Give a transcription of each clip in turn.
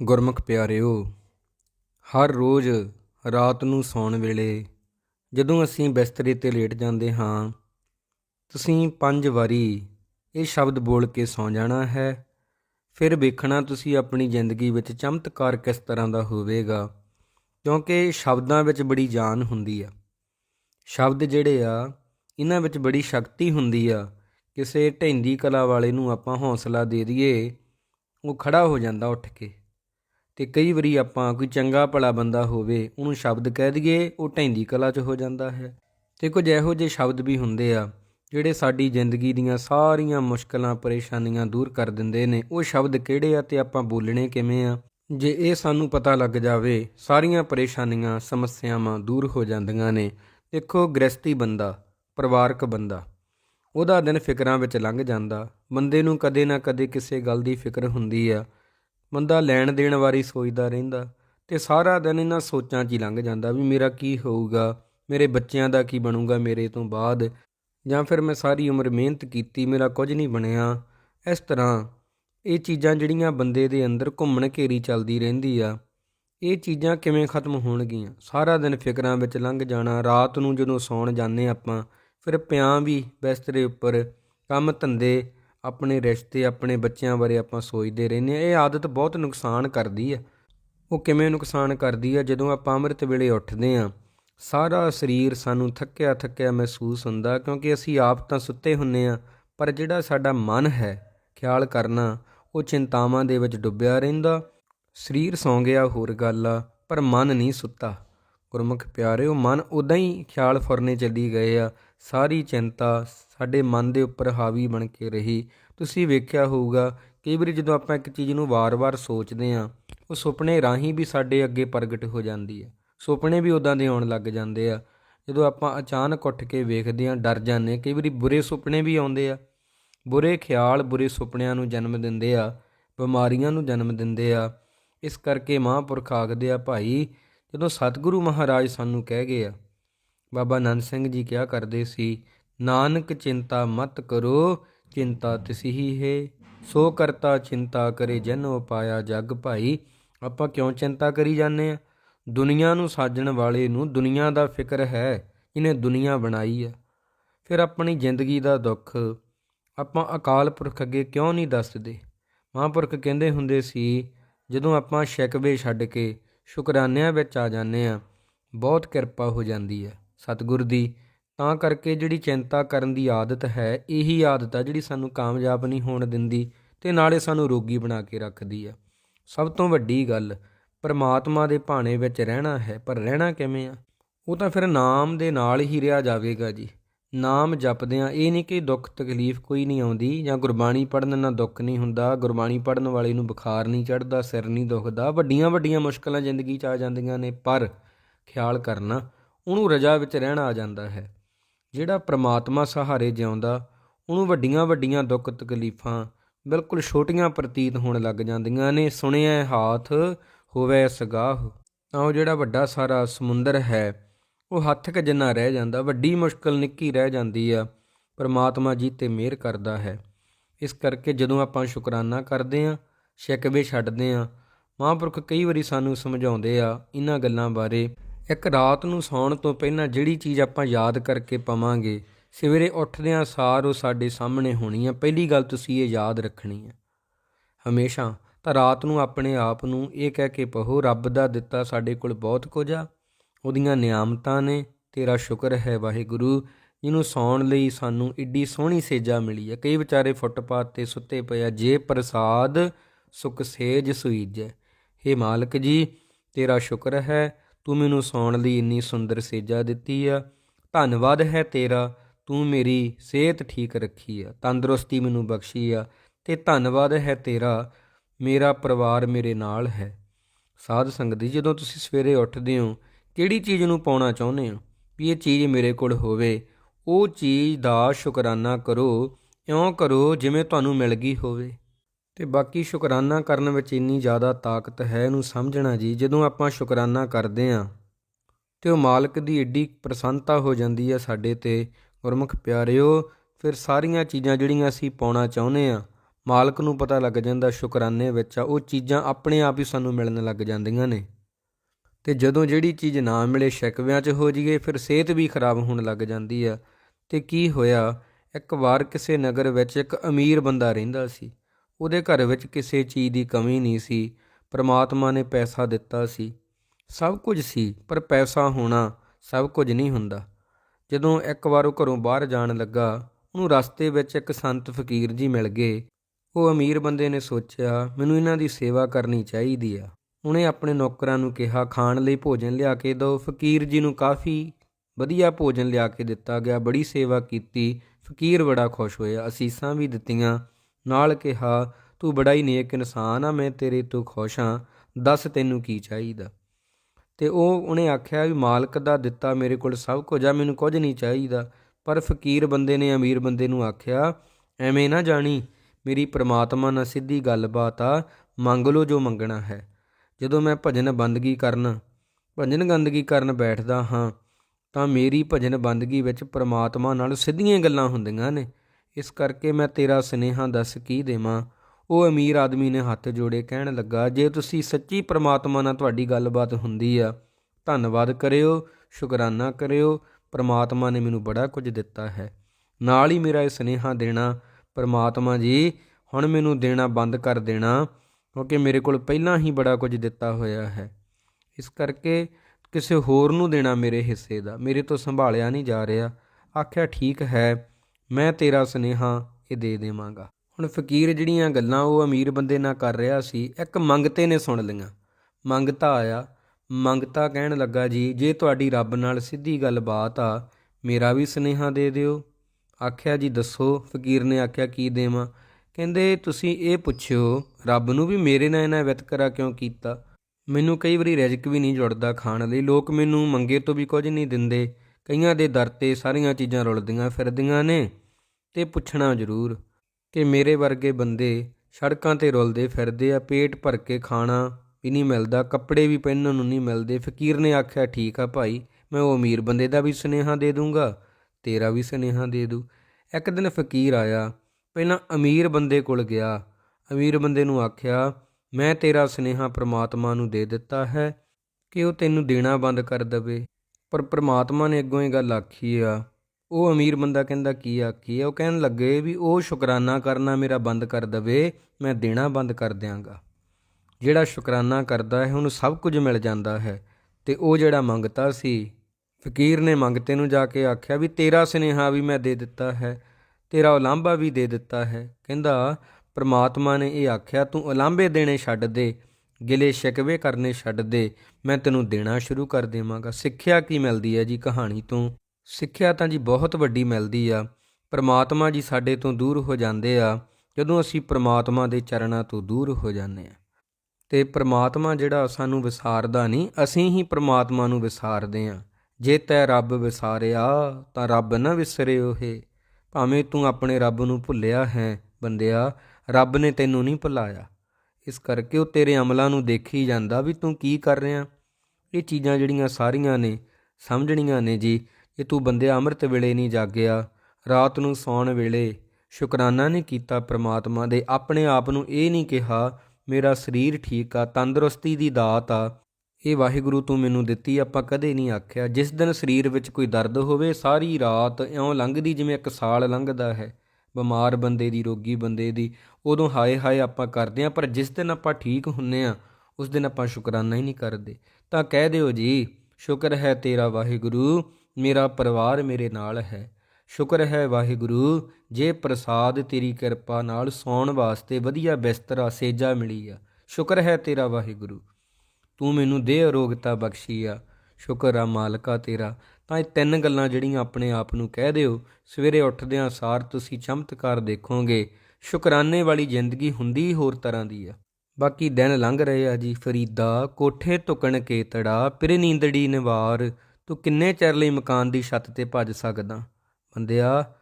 ਗੁਰਮੁਖ ਪਿਆਰਿਓ, ਹਰ ਰੋਜ਼ ਰਾਤ ਨੂੰ ਸੌਣ ਵੇਲੇ ਜਦੋਂ ਅਸੀਂ ਬਿਸਤਰੇ ਤੇ ਲੇਟ ਜਾਂਦੇ ਹਾਂ, ਤੁਸੀਂ ਪੰਜ ਵਾਰੀ ਇਹ ਸ਼ਬਦ ਬੋਲ ਕੇ ਸੌ ਜਾਣਾ ਹੈ। ਫਿਰ ਵੇਖਣਾ ਤੁਸੀਂ ਆਪਣੀ ਜ਼ਿੰਦਗੀ ਵਿੱਚ ਚਮਤਕਾਰ ਕਿਸ ਤਰ੍ਹਾਂ ਦਾ ਹੋਵੇਗਾ, ਕਿਉਂਕਿ ਸ਼ਬਦਾਂ ਵਿੱਚ ਬੜੀ ਜਾਨ ਹੁੰਦੀ ਆ। ਸ਼ਬਦ ਜਿਹੜੇ ਆ, ਇਹਨਾਂ ਵਿੱਚ ਬੜੀ ਸ਼ਕਤੀ ਹੁੰਦੀ ਆ। ਕਿਸੇ ਢੈਂਦੀ ਕਲਾ ਵਾਲੇ ਨੂੰ ਆਪਾਂ ਹੌਸਲਾ ਦੇ ਦਈਏ, ਉਹ ਖੜਾ ਹੋ ਜਾਂਦਾ ਉੱਠ ਕੇ। ਤੇ ਕਈ ਵਾਰੀ ਆਪਾਂ ਕੋਈ ਚੰਗਾ ਭਲਾ ਬੰਦਾ ਹੋਵੇ, ਉਹਨੂੰ ਸ਼ਬਦ ਕਹਿ ਦਈਏ, ਉਹ ਢੈਂਦੀ ਕਲਾ 'ਚ ਹੋ ਜਾਂਦਾ ਹੈ। ਤੇ ਕੁਝ ਇਹੋ ਜਿਹੇ ਸ਼ਬਦ ਵੀ ਹੁੰਦੇ ਆ, ਜਿਹੜੇ ਸਾਡੀ ਜ਼ਿੰਦਗੀ ਦੀਆਂ ਸਾਰੀਆਂ ਮੁਸ਼ਕਲਾਂ, ਪਰੇਸ਼ਾਨੀਆਂ ਦੂਰ ਕਰ ਦਿੰਦੇ ਨੇ। ਉਹ ਸ਼ਬਦ ਕਿਹੜੇ ਆ ਤੇ ਆਪਾਂ ਬੋਲਣੇ ਕਿਵੇਂ ਆ? ਜੇ ਇਹ ਸਾਨੂੰ ਪਤਾ ਲੱਗ ਜਾਵੇ, ਸਾਰੀਆਂ ਪਰੇਸ਼ਾਨੀਆਂ, ਸਮੱਸਿਆਵਾਂ ਦੂਰ ਹੋ ਜਾਂਦੀਆਂ ਨੇ। ਦੇਖੋ ਗ੍ਰਸਤੀ ਬੰਦਾ, ਪਰਿਵਾਰਕ ਬੰਦਾ, ਉਹਦਾ ਦਿਨ ਫਿਕਰਾਂ ਵਿੱਚ ਲੰਘ ਜਾਂਦਾ। ਬੰਦੇ ਨੂੰ ਕਦੇ ਨਾ ਕਦੇ ਕਿਸੇ ਗੱਲ ਦੀ ਫਿਕਰ ਹੁੰਦੀ ਆ। ਬੰਦਾ ਲੈਣ ਦੇਣ ਬਾਰੇ ਸੋਚਦਾ ਰਹਿੰਦਾ ਤੇ ਸਾਰਾ ਦਿਨ ਇਹਨਾਂ ਸੋਚਾਂ 'ਚ ਹੀ ਲੰਘ ਜਾਂਦਾ ਵੀ ਮੇਰਾ ਕੀ ਹੋਊਗਾ, ਮੇਰੇ ਬੱਚਿਆਂ ਦਾ ਕੀ ਬਣੂਗਾ ਮੇਰੇ ਤੋਂ ਬਾਅਦ, ਜਾਂ ਫਿਰ ਮੈਂ ਸਾਰੀ ਉਮਰ ਮਿਹਨਤ ਕੀਤੀ, ਮੇਰਾ ਕੁਝ ਨਹੀਂ ਬਣਿਆ। ਇਸ ਤਰ੍ਹਾਂ ਇਹ ਚੀਜ਼ਾਂ ਜਿਹੜੀਆਂ ਬੰਦੇ ਦੇ ਅੰਦਰ ਘੁੰਮਣ ਘੇਰੀ ਚੱਲਦੀ ਰਹਿੰਦੀ ਆ, ਇਹ ਚੀਜ਼ਾਂ ਕਿਵੇਂ ਖਤਮ ਹੋਣਗੀਆਂ? ਸਾਰਾ ਦਿਨ ਫਿਕਰਾਂ ਵਿੱਚ ਲੰਘ ਜਾਣਾ, ਰਾਤ ਨੂੰ ਜਦੋਂ ਸੌਣ ਜਾਂਦੇ ਆਪਾਂ, ਫਿਰ ਪਿਆਂ ਵੀ ਬਿਸਤਰੇ ਉੱਪਰ, ਕੰਮ ਧੰਦੇ ਆਪਣੇ ਰਿਸ਼ਤੇ, ਆਪਣੇ ਬੱਚਿਆਂ ਬਾਰੇ ਆਪਾਂ ਸੋਚਦੇ ਰਹਿੰਦੇ ਆ ਇਹ ਆਦਤ ਬਹੁਤ ਨੁਕਸਾਨ ਕਰਦੀ ਆ ਉਹ ਕਿਵੇਂ ਨੁਕਸਾਨ ਕਰਦੀ ਆ ਜਦੋਂ ਆਪਾਂ ਅੰਮ੍ਰਿਤ ਵੇਲੇ ਉੱਠਦੇ ਆ ਸਾਰਾ ਸਰੀਰ ਸਾਨੂੰ ਥੱਕਿਆ ਥੱਕਿਆ ਮਹਿਸੂਸ ਹੁੰਦਾ ਕਿਉਂਕਿ ਅਸੀਂ ਆਪ ਤਾਂ ਸੁੱਤੇ ਹੁੰਨੇ ਆ ਪਰ ਜਿਹੜਾ ਸਾਡਾ ਮਨ ਹੈ, ਖਿਆਲ ਕਰਨਾ, ਉਹ ਚਿੰਤਾਵਾਂ ਦੇ ਵਿੱਚ ਡੁੱਬਿਆ ਰਹਿੰਦਾ। ਸਰੀਰ ਸੌਂ ਗਿਆ, ਹੋਰ ਗੱਲ ਆ, ਪਰ ਮਨ ਨਹੀਂ ਸੁੱਤਾ। ਗੁਰਮੁਖ ਪਿਆਰਿਓ, ਮਨ ਉਦਾਂ ਹੀ ਖਿਆਲ ਫੁਰਨੇ ਚੱਲੀ ਗਏ ਆ ਸਾਰੀ ਚਿੰਤਾ ਸਾਡੇ ਮਨ ਦੇ ਉੱਪਰ ਹਾਵੀ ਬਣ ਕੇ ਰਹੀ। ਤੁਸੀਂ ਵੇਖਿਆ ਹੋਊਗਾ, ਕਈ ਵਾਰੀ ਜਦੋਂ ਆਪਾਂ ਇੱਕ ਚੀਜ਼ ਨੂੰ ਵਾਰ-ਵਾਰ ਸੋਚਦੇ ਆ ਉਹ ਸੁਪਨੇ ਰਾਹੀਂ ਵੀ ਸਾਡੇ ਅੱਗੇ ਪ੍ਰਗਟ ਹੋ ਜਾਂਦੀ ਹੈ। ਸੁਪਨੇ ਵੀ ਉਦਾਂ ਦੇ ਆਉਣ ਲੱਗ ਜਾਂਦੇ ਆ। ਜਦੋਂ ਆਪਾਂ ਅਚਾਨਕ ਉੱਠ ਕੇ ਵੇਖਦੇ ਆ ਡਰ ਜਾਂਦੇ ਕਈ ਵਾਰੀ ਬੁਰੇ ਸੁਪਨੇ ਵੀ ਆਉਂਦੇ ਆ। ਬੁਰੇ ਖਿਆਲ ਬੁਰੇ ਸੁਪਨਿਆਂ ਨੂੰ ਜਨਮ ਦਿੰਦੇ ਆ, ਬਿਮਾਰੀਆਂ ਨੂੰ ਜਨਮ ਦਿੰਦੇ ਆ। ਇਸ ਕਰਕੇ ਮਹਾਂਪੁਰਖ ਆਖਦੇ ਆ, ਭਾਈ, ਜਦੋਂ ਸਤਿਗੁਰੂ ਮਹਾਰਾਜ ਸਾਨੂੰ ਕਹਿ ਗਏ ਆ ਬਾਬਾ ਨੰਦ ਸਿੰਘ ਜੀ ਕਿਹਾ ਕਰਦੇ ਸੀ, ਨਾਨਕ ਚਿੰਤਾ ਮਤ ਕਰੋ, ਚਿੰਤਾ ਤਿਸਹੀ ਹੈ। ਸੋ ਕਰਤਾ ਚਿੰਤਾ ਕਰੇ ਜਨ ਉਪਾਇਆ ਜਗ ਭਾਈ। ਆਪਾਂ ਕਿਉਂ ਚਿੰਤਾ ਕਰੀ ਜਾਂਦੇ ਆ ਦੁਨੀਆ ਨੂੰ ਸਾਜਣ ਵਾਲੇ ਨੂੰ ਦੁਨੀਆ ਦਾ ਫਿਕਰ ਹੈ, ਇਹਨੇ ਦੁਨੀਆ ਬਣਾਈ ਆ ਫਿਰ ਆਪਣੀ ਜ਼ਿੰਦਗੀ ਦਾ ਦੁੱਖ ਆਪਾਂ ਅਕਾਲ ਪੁਰਖ ਅੱਗੇ ਕਿਉਂ ਨਹੀਂ ਦੱਸਦੇ? ਮਹਾਂਪੁਰਖ ਕਹਿੰਦੇ ਹੁੰਦੇ ਸੀ, ਜਦੋਂ ਆਪਾਂ ਸ਼ਿਕਵੇ ਛੱਡ ਕੇ ਸ਼ੁਕਰਾਨਿਆਂ ਵਿੱਚ ਆ ਜਾਂਦੇ ਆ ਬਹੁਤ ਕਿਰਪਾ ਹੋ ਜਾਂਦੀ ਹੈ। ਸਤਿਗੁਰ ਦੀ, ਤਾਂ ਕਰਕੇ ਜਿਹੜੀ ਚਿੰਤਾ ਕਰਨ ਦੀ ਆਦਤ ਹੈ, ਇਹੀ ਆਦਤ ਆ ਜਿਹੜੀ ਸਾਨੂੰ ਕਾਮਯਾਬ ਨਹੀਂ ਹੋਣ ਦਿੰਦੀ ਤੇ ਨਾਲੇ ਸਾਨੂੰ ਰੋਗੀ ਬਣਾ ਕੇ ਰੱਖਦੀ ਆ। ਸਭ ਤੋਂ ਵੱਡੀ ਗੱਲ, ਪਰਮਾਤਮਾ ਦੇ ਭਾਣੇ ਵਿੱਚ ਰਹਿਣਾ ਹੈ, ਪਰ ਰਹਿਣਾ ਕਿਵੇਂ ਆ? ਉਹ ਤਾਂ ਫਿਰ ਨਾਮ ਦੇ ਨਾਲ ਹੀ ਰਿਹਾ ਜਾਵੇਗਾ ਜੀ। ਨਾਮ ਜਪਦਿਆਂ ਇਹ ਨਹੀਂ ਕਿ ਦੁੱਖ ਤਕਲੀਫ ਕੋਈ ਨਹੀਂ ਆਉਂਦੀ ਜਾਂ ਗੁਰਬਾਣੀ ਪੜਨ ਨਾਲ ਦੁੱਖ ਨਹੀਂ ਹੁੰਦਾ, ਗੁਰਬਾਣੀ ਪੜਨ ਵਾਲੇ ਨੂੰ ਬੁਖਾਰ ਨਹੀਂ ਚੜਦਾ ਸਿਰ ਨਹੀਂ ਦੁਖਦਾ ਵੱਡੀਆਂ ਵੱਡੀਆਂ ਮੁਸ਼ਕਲਾਂ ਜ਼ਿੰਦਗੀ 'ਚ ਆ ਜਾਂਦੀਆਂ ਨੇ, ਪਰ ਖਿਆਲ ਕਰਨਾ ਉਹਨੂੰ ਰਜਾ ਵਿੱਚ ਰਹਿਣਾ ਆ ਜਾਂਦਾ ਹੈ। ਜਿਹੜਾ ਪ੍ਰਮਾਤਮਾ ਸਹਾਰੇ ਜਿਉਂਦਾ, ਉਹਨੂੰ ਵੱਡੀਆਂ ਵੱਡੀਆਂ ਦੁੱਖ ਤਕਲੀਫਾਂ ਬਿਲਕੁਲ ਛੋਟੀਆਂ ਪ੍ਰਤੀਤ ਹੋਣ ਲੱਗ ਜਾਂਦੀਆਂ ਨੇ, ਸੁਣਿਆ ਹਾਥ ਹੋਵੇ ਸਗਾਹ। ਤਾਂ ਉਹ ਜਿਹੜਾ ਵੱਡਾ ਸਾਰਾ ਸਮੁੰਦਰ ਹੈ, ਉਹ ਹੱਥ ਕ ਜਿੰਨਾ ਰਹਿ ਜਾਂਦਾ, ਵੱਡੀ ਮੁਸ਼ਕਲ ਨਿੱਕੀ ਰਹਿ ਜਾਂਦੀ ਆ, ਪਰਮਾਤਮਾ ਜੀ ਤੇ ਮਿਹਰ ਕਰਦਾ ਹੈ। ਇਸ ਕਰਕੇ ਜਦੋਂ ਆਪਾਂ ਸ਼ੁਕਰਾਨਾ ਕਰਦੇ ਆ, ਸ਼ਿਕਵੇ ਛੱਡਦੇ ਆ, ਮਹਾਂਪੁਰਖ ਕਈ ਵਾਰੀ ਸਾਨੂੰ ਸਮਝਾਉਂਦੇ ਆ ਇਹਨਾਂ ਗੱਲਾਂ ਬਾਰੇ ਇੱਕ ਰਾਤ ਨੂੰ ਸੌਣ ਤੋਂ ਪਹਿਲਾਂ ਜਿਹੜੀ ਚੀਜ਼ ਆਪਾਂ ਯਾਦ ਕਰਕੇ ਪਵਾਂਗੇ, ਸਵੇਰੇ ਉੱਠਦਿਆਂ ਸਾਰ ਉਹ ਸਾਡੇ ਸਾਹਮਣੇ ਹੋਣੀ ਆ, ਪਹਿਲੀ ਗੱਲ ਤੁਸੀਂ ਇਹ ਯਾਦ ਰੱਖਣੀ ਆ। ਹਮੇਸ਼ਾ ਤਾਂ ਰਾਤ ਨੂੰ ਆਪਣੇ ਆਪ ਨੂੰ ਇਹ ਕਹਿ ਕੇ ਪਹੋ, ਰੱਬ ਦਾ ਦਿੱਤਾ ਸਾਡੇ ਕੋਲ ਬਹੁਤ ਕੁਝ ਆ, ਉਹਦੀਆਂ ਨਿਆਮਤਾਂ ਨੇ, ਤੇਰਾ ਸ਼ੁਕਰ ਹੈ ਵਾਹਿਗੁਰੂ, ਜਿਹਨੂੰ ਸੌਣ ਲਈ ਸਾਨੂੰ ਏਡੀ ਸੋਹਣੀ ਸੇਜਾ ਮਿਲੀ ਹੈ ਕਈ ਵਿਚਾਰੇ ਫੁੱਟਪਾਥ ਤੇ ਸੁੱਤੇ ਪਏ ਆ, ਜੇ ਪ੍ਰਸਾਦ, ਸੁਖ ਸੇਜ ਸੁਈਜੈ। ਹੇ ਮਾਲਕ ਜੀ, ਤੇਰਾ ਸ਼ੁਕਰ ਹੈ ਤੂੰ ਮੈਨੂੰ ਸੌਣ ਲਈ ਇੰਨੀ ਸੁੰਦਰ ਸੇਜਾ ਦਿੱਤੀ ਆ। ਧੰਨਵਾਦ ਹੈ ਤੇਰਾ, ਤੂੰ ਮੇਰੀ ਸਿਹਤ ਠੀਕ ਰੱਖੀ ਆ, ਤੰਦਰੁਸਤੀ ਮੈਨੂੰ ਬਖਸ਼ੀ ਆ ਤੇ ਧੰਨਵਾਦ ਹੈ ਤੇਰਾ, ਮੇਰਾ ਪਰਿਵਾਰ ਮੇਰੇ ਨਾਲ ਹੈ। ਸਾਧ ਸੰਗਤ ਜੀ, ਜਦੋਂ ਤੁਸੀਂ ਸਵੇਰੇ ਉੱਠਦੇ ਹੋ, ਕਿਹੜੀ ਚੀਜ਼ ਨੂੰ ਪਾਉਣਾ ਚਾਹੁੰਦੇ ਹੋ? ਵੀ ਇਹ ਚੀਜ਼ ਮੇਰੇ ਕੋਲ ਹੋਵੇ, ਉਹ ਚੀਜ਼ ਦਾ ਸ਼ੁਕਰਾਨਾ ਕਰੋ, ਇਉਂ ਕਰੋ ਜਿਵੇਂ ਤੁਹਾਨੂੰ ਮਿਲ ਗਈ ਹੋਵੇ। ਤੇ ਬਾਕੀ ਸ਼ੁਕਰਾਨਾ ਕਰਨ ਵਿੱਚ ਇੰਨੀ ਜ਼ਿਆਦਾ ਤਾਕਤ ਹੈ ਇਹਨੂੰ ਸਮਝਣਾ ਜੀ, ਜਦੋਂ ਆਪਾਂ ਸ਼ੁਕਰਾਨਾ ਕਰਦੇ ਆਂ ਤੇ ਉਹ ਮਾਲਕ ਦੀ ਏਡੀ ਪ੍ਰਸੰਨਤਾ ਹੋ ਜਾਂਦੀ ਹੈ ਸਾਡੇ ਤੇ, ਗੁਰਮੁਖ ਪਿਆਰਿਓ, ਫਿਰ ਸਾਰੀਆਂ ਚੀਜ਼ਾਂ ਜਿਹੜੀਆਂ ਅਸੀਂ ਪਾਉਣਾ ਚਾਹੁੰਦੇ ਆਂ ਮਾਲਕ ਨੂੰ ਪਤਾ ਲੱਗ ਜਾਂਦਾ ਸ਼ੁਕਰਾਨੇ ਵਿੱਚ ਆ, ਉਹ ਚੀਜ਼ਾਂ ਆਪਣੇ ਆਪ ਹੀ ਸਾਨੂੰ ਮਿਲਣ ਲੱਗ ਜਾਂਦੀਆਂ ਨੇ। ਤੇ ਜਦੋਂ ਜਿਹੜੀ ਚੀਜ਼ ਨਾ ਮਿਲੇ ਸ਼ਿਕਵਿਆਂ 'ਚ ਹੋ ਜਾਈਏ ਫਿਰ ਸਿਹਤ ਵੀ ਖਰਾਬ ਹੋਣ ਲੱਗ ਜਾਂਦੀ ਆ। ਤੇ ਕੀ ਹੋਇਆ, ਇੱਕ ਵਾਰ ਕਿਸੇ ਨਗਰ ਵਿੱਚ ਇੱਕ ਅਮੀਰ ਬੰਦਾ ਰਹਿੰਦਾ ਸੀ ਉਹਦੇ ਘਰ ਵਿੱਚ ਕਿਸੇ ਚੀਜ਼ ਦੀ ਕਮੀ ਨਹੀਂ ਸੀ, ਪਰਮਾਤਮਾ ਨੇ ਪੈਸਾ ਦਿੱਤਾ ਸੀ। ਸਭ ਕੁਝ ਸੀ, ਪਰ ਪੈਸਾ ਹੋਣਾ ਸਭ ਕੁਝ ਨਹੀਂ ਹੁੰਦਾ। ਜਦੋਂ ਇੱਕ ਵਾਰ ਉਹ ਘਰੋਂ ਬਾਹਰ ਜਾਣ ਲੱਗਾ, ਉਹਨੂੰ ਰਸਤੇ ਵਿੱਚ ਇੱਕ ਸੰਤ ਫਕੀਰ ਜੀ ਮਿਲ ਗਏ। ਉਹ ਅਮੀਰ ਬੰਦੇ ਨੇ ਸੋਚਿਆ, ਮੈਨੂੰ ਇਹਨਾਂ ਦੀ ਸੇਵਾ ਕਰਨੀ ਚਾਹੀਦੀ ਆ। ਉਹਨੇ ਆਪਣੇ ਨੌਕਰਾਂ ਨੂੰ ਕਿਹਾ, ਖਾਣ ਲਈ ਭੋਜਨ ਲਿਆ ਕੇ ਦਿਓ ਫਕੀਰ ਜੀ ਨੂੰ ਕਾਫੀ ਵਧੀਆ ਭੋਜਨ ਲਿਆ ਕੇ ਦਿੱਤਾ ਗਿਆ, ਬੜੀ ਸੇਵਾ ਕੀਤੀ। ਫਕੀਰ ਬੜਾ ਖੁਸ਼ ਹੋਇਆ, ਅਸੀਸਾਂ ਵੀ ਦਿੱਤੀਆਂ। ਨਾਲ ਕਿਹਾ, ਤੂੰ ਬੜਾ ਹੀ ਨੇਕ ਇਨਸਾਨ ਆ, ਮੈਂ ਤੇਰੇ ਤੋਂ ਖੁਸ਼ ਹਾਂ, ਦੱਸ ਤੈਨੂੰ ਕੀ ਚਾਹੀਦਾ? ਤੇ ਉਹ ਉਹਨੇ ਆਖਿਆ ਵੀ, ਮਾਲਕ ਦਾ ਦਿੱਤਾ ਮੇਰੇ ਕੋਲ ਸਭ ਕੁਝ ਆ, ਮੈਨੂੰ ਕੁਝ ਨਹੀਂ ਚਾਹੀਦਾ। ਪਰ ਫਕੀਰ ਬੰਦੇ ਨੇ ਅਮੀਰ ਬੰਦੇ ਨੂੰ ਆਖਿਆ, ਐਵੇਂ ਨਾ ਜਾਣੀ, ਮੇਰੀ ਪ੍ਰਮਾਤਮਾ ਨਾਲ ਸਿੱਧੀ ਗੱਲਬਾਤ ਆ, ਮੰਗ ਲਓ ਜੋ ਮੰਗਣਾ ਹੈ। ਜਦੋਂ ਮੈਂ ਭਜਨ ਬੰਦਗੀ ਕਰਨ, ਭਜਨ ਗੰਦਗੀ ਕਰਨ ਬੈਠਦਾ ਹਾਂ, ਤਾਂ ਮੇਰੀ ਭਜਨ ਬੰਦਗੀ ਵਿੱਚ ਪ੍ਰਮਾਤਮਾ ਨਾਲ ਸਿੱਧੀਆਂ ਗੱਲਾਂ ਹੁੰਦੀਆਂ ਨੇ। ਇਸ ਕਰਕੇ ਮੈਂ ਤੇਰਾ ਸਨੇਹਾ ਦੱਸ ਕੀ ਦੇਵਾਂ? ਉਹ ਅਮੀਰ ਆਦਮੀ ਨੇ ਹੱਥ ਜੋੜੇ ਕਹਿਣ ਲੱਗਾ, ਜੇ ਤੁਸੀਂ ਸੱਚੀ ਪ੍ਰਮਾਤਮਾ ਨਾਲ ਤੁਹਾਡੀ ਗੱਲਬਾਤ ਹੁੰਦੀ ਆ, ਧੰਨਵਾਦ ਕਰਿਓ, ਸ਼ੁਕਰਾਨਾ ਕਰਿਓ, ਪ੍ਰਮਾਤਮਾ ਨੇ ਮੈਨੂੰ ਬੜਾ ਕੁਝ ਦਿੱਤਾ ਹੈ। ਨਾਲ ਹੀ ਮੇਰਾ ਇਹ ਸਨੇਹਾ ਦੇਣਾ, ਪ੍ਰਮਾਤਮਾ ਜੀ, ਹੁਣ ਮੈਨੂੰ ਦੇਣਾ ਬੰਦ ਕਰ ਦੇਣਾ, ਕਿਉਂਕਿ ਮੇਰੇ ਕੋਲ ਪਹਿਲਾਂ ਹੀ ਬੜਾ ਕੁਝ ਦਿੱਤਾ ਹੋਇਆ ਹੈ। ਇਸ ਕਰਕੇ ਕਿਸੇ ਹੋਰ ਨੂੰ ਦੇਣਾ ਮੇਰੇ ਹਿੱਸੇ ਦਾ। ਮੇਰੇ ਤੋਂ ਸੰਭਾਲਿਆ ਨਹੀਂ ਜਾ ਰਿਹਾ। ਆਖਿਆ, ਠੀਕ ਹੈ ਮੈਂ ਤੇਰਾ ਸਨੇਹਾ ਇਹ ਦੇ ਦੇਵਾਂਗਾ। ਹੁਣ ਫਕੀਰ ਜਿਹੜੀਆਂ ਗੱਲਾਂ ਉਹ ਅਮੀਰ ਬੰਦੇ ਨਾਲ ਕਰ ਰਿਹਾ ਸੀ, ਇੱਕ ਮੰਗਤੇ ਨੇ ਸੁਣ ਲਈਆਂ। ਮੰਗਤਾ ਆਇਆ ਮੰਗਤਾ ਕਹਿਣ ਲੱਗਾ ਜੀ, ਜੇ ਤੁਹਾਡੀ ਰੱਬ ਨਾਲ ਸਿੱਧੀ ਗੱਲਬਾਤ ਆ, ਮੇਰਾ ਵੀ ਸਨੇਹਾ ਦੇ ਦਿਓ। ਆਖਿਆ ਜੀ, ਦੱਸੋ, ਫਕੀਰ ਨੇ ਆਖਿਆ, ਕੀ ਦੇਵਾਂ? ਕਹਿੰਦੇ, ਤੁਸੀਂ ਇਹ ਪੁੱਛਿਓ, ਰੱਬ ਨੂੰ ਵੀ ਮੇਰੇ ਨਾਲ ਇਹਨਾਂ ਵਿਤਕਰਾ ਕਿਉਂ ਕੀਤਾ? ਮੈਨੂੰ ਕਈ ਵਾਰੀ ਰਿਜ਼ਕ ਵੀ ਨਹੀਂ ਜੁੜਦਾ ਖਾਣ ਲਈ। ਲੋਕ ਮੈਨੂੰ ਮੰਗੇ ਤੋਂ ਵੀ ਕੁਝ ਨਹੀਂ ਦਿੰਦੇ। ਕਈਆਂ ਦੇ ਦਰ ਤੇ ਸਾਰੀਆਂ ਚੀਜ਼ਾਂ ਰੁਲਦੀਆਂ ਫਿਰਦੀਆਂ ਨੇ। ਤੇ ਪੁੱਛਣਾ ਜ਼ਰੂਰ ਕਿ ਮੇਰੇ ਵਰਗੇ ਬੰਦੇ ਸੜਕਾਂ ਤੇ ਰੁਲਦੇ ਫਿਰਦੇ ਆ, ਪੇਟ ਭਰ ਕੇ ਖਾਣਾ ਵੀ ਨਹੀਂ ਮਿਲਦਾ, ਕੱਪੜੇ ਵੀ ਪਹਿਨਣ ਨੂੰ ਨਹੀਂ ਮਿਲਦੇ। ਫਕੀਰ ਨੇ ਆਖਿਆ, ਠੀਕ ਆ ਭਾਈ, ਮੈਂ ਉਹ ਅਮੀਰ ਬੰਦੇ ਦਾ ਵੀ ਸੁਨੇਹਾ ਦੇ ਦੂੰਗਾ, ਤੇਰਾ ਵੀ ਸੁਨੇਹਾ ਦੇ ਦੂ। ਇੱਕ ਦਿਨ ਫਕੀਰ ਆਇਆ, ਪਹਿਲਾਂ ਅਮੀਰ ਬੰਦੇ ਕੋਲ ਗਿਆ। ਅਮੀਰ ਬੰਦੇ ਨੂੰ ਆਖਿਆ, ਮੈਂ ਤੇਰਾ ਸੁਨੇਹਾ ਪ੍ਰਮਾਤਮਾ ਨੂੰ ਦੇ ਦਿੱਤਾ ਹੈ ਕਿ ਉਹ ਤੈਨੂੰ ਦੇਣਾ ਬੰਦ ਕਰ ਦਵੇ। ਪਰ ਪ੍ਰਮਾਤਮਾ ਨੇ ਅੱਗੋਂ ਇਹ ਗੱਲ ਆਖੀ ਆ। ਉਹ ਅਮੀਰ ਬੰਦਾ ਕਹਿੰਦਾ, ਕੀ ਆਖੀ ਆ ਉਹ ਕਹਿਣ ਲੱਗੇ ਵੀ ਉਹ ਸ਼ੁਕਰਾਨਾ ਕਰਨਾ ਮੇਰਾ ਬੰਦ ਕਰ ਦਵੇ, ਮੈਂ ਦੇਣਾ ਬੰਦ ਕਰ ਦਿਆਂਗਾ। ਜਿਹੜਾ ਸ਼ੁਕਰਾਨਾ ਕਰਦਾ ਹੈ, ਉਹਨੂੰ ਸਭ ਕੁਝ ਮਿਲ ਜਾਂਦਾ ਹੈ। ਤੇ ਉਹ ਜਿਹੜਾ ਮੰਗਤਾ ਸੀ, ਫਕੀਰ ਨੇ ਮੰਗਤੇ ਨੂੰ ਜਾ ਕੇ ਆਖਿਆ ਵੀ, ਤੇਰਾ ਸਨੇਹਾ ਵੀ ਮੈਂ ਦੇ ਦਿੱਤਾ ਹੈ, ਤੇਰਾ ਉਲਾਂਭਾ ਵੀ ਦੇ ਦਿੱਤਾ ਹੈ। ਕਹਿੰਦਾ, ਪ੍ਰਮਾਤਮਾ ਨੇ ਇਹ ਆਖਿਆ, ਤੂੰ ਉਲਾਂਭੇ ਦੇਣੇ ਛੱਡ ਦੇ ਗਿਲੇ ਸ਼ਿਕਵੇ ਕਰਨੇ ਛੱਡ ਦੇ, ਮੈਂ ਤੈਨੂੰ ਦੇਣਾ ਸ਼ੁਰੂ ਕਰ ਦੇਵਾਂਗਾ। ਸਿੱਖਿਆ ਕੀ ਮਿਲਦੀ ਹੈ ਜੀ ਕਹਾਣੀ ਤੋਂ? ਸਿੱਖਿਆ ਤਾਂ ਜੀ ਬਹੁਤ ਵੱਡੀ ਮਿਲਦੀ ਆ। ਪਰਮਾਤਮਾ ਜੀ ਸਾਡੇ ਤੋਂ ਦੂਰ ਹੋ ਜਾਂਦੇ ਆ, ਜਦੋਂ ਅਸੀਂ ਪਰਮਾਤਮਾ ਦੇ ਚਰਨਾਂ ਤੋਂ ਦੂਰ ਹੋ ਜਾਂਦੇ ਆ। ਤੇ ਪਰਮਾਤਮਾ ਜਿਹੜਾ ਸਾਨੂੰ ਵਿਸਾਰਦਾ ਨਹੀਂ, ਅਸੀਂ ਹੀ ਪਰਮਾਤਮਾ ਨੂੰ ਵਿਸਾਰਦੇ ਆ। ਜੇ ਤੈ ਰੱਬ ਵਿਸਾਰਿਆ, ਤਾਂ ਰੱਬ ਨਾ ਵਿਸਰੇ ਹੈ ਭਾਵੇਂ ਤੂੰ ਆਪਣੇ ਰੱਬ ਨੂੰ ਭੁੱਲਿਆ ਹੈ ਬੰਦਿਆ, ਰੱਬ ਨੇ ਤੈਨੂੰ ਨਹੀਂ ਭੁਲਾਇਆ। ਇਸ ਕਰਕੇ ਉਹ ਤੇਰੇ ਅਮਲਾਂ ਨੂੰ ਦੇਖੀ ਜਾਂਦਾ ਵੀ ਤੂੰ ਕੀ ਕਰ ਰਿਹਾ। ਇਹ ਚੀਜ਼ਾਂ ਜਿਹੜੀਆਂ ਸਾਰੀਆਂ ਨੇ, ਸਮਝਣੀਆਂ ਨੇ ਜੀ, ਇਹ ਤੂੰ ਬੰਦਿਆ ਅੰਮ੍ਰਿਤ ਵੇਲੇ ਨਹੀਂ ਜਾਗਿਆ, ਰਾਤ ਨੂੰ ਸੌਣ ਵੇਲੇ ਸ਼ੁਕਰਾਨਾ ਨਹੀਂ ਕੀਤਾ ਪ੍ਰਮਾਤਮਾ ਦੇ, ਆਪਣੇ ਆਪ ਨੂੰ ਇਹ ਨਹੀਂ ਕਿਹਾ, ਮੇਰਾ ਸਰੀਰ ਠੀਕ ਆ, ਤੰਦਰੁਸਤੀ ਦੀ ਦਾਤ ਆ। ਇਹ ਵਾਹਿਗੁਰੂ ਤੂੰ ਮੈਨੂੰ ਦਿੱਤੀ, ਆਪਾਂ ਕਦੇ ਨਹੀਂ ਆਖਿਆ। ਜਿਸ ਦਿਨ ਸਰੀਰ ਵਿੱਚ ਕੋਈ ਦਰਦ ਹੋਵੇ, ਸਾਰੀ ਰਾਤ ਇਉਂ ਲੰਘਦੀ ਜਿਵੇਂ ਇੱਕ ਸਾਲ ਲੰਘਦਾ ਹੈ। ਬਿਮਾਰ ਬੰਦੇ ਦੀ, ਰੋਗੀ ਬੰਦੇ ਦੀ ਉਦੋਂ ਹਾਏ ਹਾਏ ਆਪਾਂ ਕਰਦੇ ਆ ਪਰ ਜਿਸ ਦਿਨ ਆਪਾਂ ਠੀਕ ਹੁੰਨੇ ਆ ਉਸ ਦਿਨ ਆਪਾਂ ਸ਼ੁਕਰਾਨਾ ਹੀ ਨਹੀਂ ਕਰਦੇ। ਤਾਂ ਕਹਿ ਦਿਓ ਜੀ, ਸ਼ੁਕਰ ਹੈ ਤੇਰਾ ਵਾਹਿਗੁਰੂ, ਮੇਰਾ ਪਰਿਵਾਰ ਮੇਰੇ ਨਾਲ ਹੈ। ਸ਼ੁਕਰ ਹੈ ਵਾਹਿਗੁਰੂ, ਜੇ ਪ੍ਰਸਾਦ ਤੇਰੀ ਕਿਰਪਾ ਨਾਲ ਸੌਣ ਵਾਸਤੇ ਵਧੀਆ ਬਿਸਤਰਾ ਸੇਜਾ ਮਿਲੀ ਆ। ਸ਼ੁਕਰ ਹੈ ਤੇਰਾ ਵਾਹਿਗੁਰੂ, ਤੂੰ ਮੈਨੂੰ ਦੇ ਅਰੋਗਤਾ ਬਖਸ਼ੀ ਆ। ਸ਼ੁਕਰ ਆ ਮਾਲਕਾ ਤੇਰਾ। ਤਾਂ ਇਹ ਤਿੰਨ ਗੱਲਾਂ ਜਿਹੜੀਆਂ ਆਪਣੇ ਆਪ ਨੂੰ ਕਹਿ ਦਿਓ, ਸਵੇਰੇ ਉੱਠਦਿਆਂ ਸਾਰ ਤੁਸੀਂ ਚਮਤਕਾਰ ਦੇਖੋਗੇ। ਸ਼ੁਕਰਾਨੇ ਵਾਲੀ ਜ਼ਿੰਦਗੀ ਹੁੰਦੀ ਹੀ ਹੋਰ ਤਰ੍ਹਾਂ ਦੀ ਆ। ਬਾਕੀ ਦਿਨ ਲੰਘ ਰਹੇ ਆ ਜੀ, ਫਰੀਦਾ, ਕੋਠੇ ਟੁਕਣ ਕੇ ਤੜਾ, ਪਿਰ ਨੀਂਦੜੀ ਨਿਵਾਰ, ਤੂੰ ਕਿੰਨੇ ਚਿਰ ਲਈ ਮਕਾਨ ਦੀ ਛੱਤ ਤੇ ਭੱਜ ਸਕਦਾ? ਬੰਦਿਆ,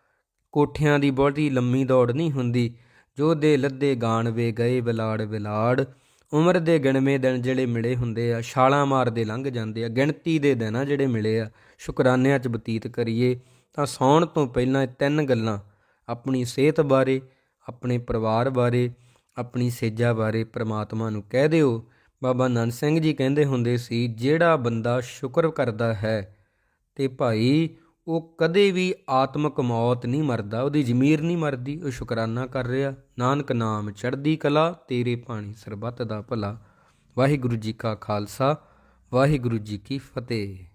ਕੋਠਿਆਂ ਦੀ ਬਹੁਤੀ ਲੰਮੀ ਦੌੜ ਨਹੀਂ ਹੁੰਦੀ, ਜੋ ਦੇ ਲੱਦੇ ਗਾਣ ਵੇ ਗਏ ਵਿਲਾੜ ਵਿਲਾੜ। ਉਮਰ ਦੇ ਗਿਣਵੇਂ ਦਿਨ ਜਿਹੜੇ ਮਿਲੇ ਹੁੰਦੇ ਆ, ਛਾਲਾਂ ਮਾਰਦੇ ਲੰਘ ਜਾਂਦੇ ਆ, ਗਿਣਤੀ ਦੇ ਦਿਨ ਆ ਜਿਹੜੇ ਮਿਲੇ ਆ, ਸ਼ੁਕਰਾਨਿਆਂ 'ਚ ਬਤੀਤ ਕਰੀਏ, ਤਾਂ ਸੌਣ ਤੋਂ ਪਹਿਲਾਂ ਤਿੰਨ ਗੱਲਾਂ, ਆਪਣੀ ਸਿਹਤ ਬਾਰੇ ਆਪਣੇ ਪਰਿਵਾਰ ਬਾਰੇ, ਆਪਣੀ ਸੇਜਾ ਬਾਰੇ ਪ੍ਰਮਾਤਮਾ ਨੂੰ ਕਹਿ ਦਿਓ। ਬਾਬਾ ਨੰਦ ਸਿੰਘ ਜੀ ਕਹਿੰਦੇ ਹੁੰਦੇ ਸੀ, ਜਿਹੜਾ ਬੰਦਾ ਸ਼ੁਕਰ ਕਰਦਾ ਹੈ ਤੇ ਭਾਈ ਉਹ ਕਦੇ ਵੀ ਆਤਮਕ ਮੌਤ ਨਹੀਂ ਮਰਦਾ, ਉਹਦੀ ਜ਼ਮੀਰ ਨਹੀਂ ਮਰਦੀ, ਉਹ ਸ਼ੁਕਰਾਨਾ ਕਰ ਰਿਹਾ। ਨਾਨਕ ਨਾਮ ਚੜ੍ਹਦੀ ਕਲਾ, ਤੇਰੇ ਪਾਣੀ ਸਰਬੱਤ ਦਾ ਭਲਾ। ਵਾਹਿਗੁਰੂ ਜੀ ਕਾ ਖਾਲਸਾ, ਵਾਹਿਗੁਰੂ ਜੀ ਕੀ ਫਤਿਹ।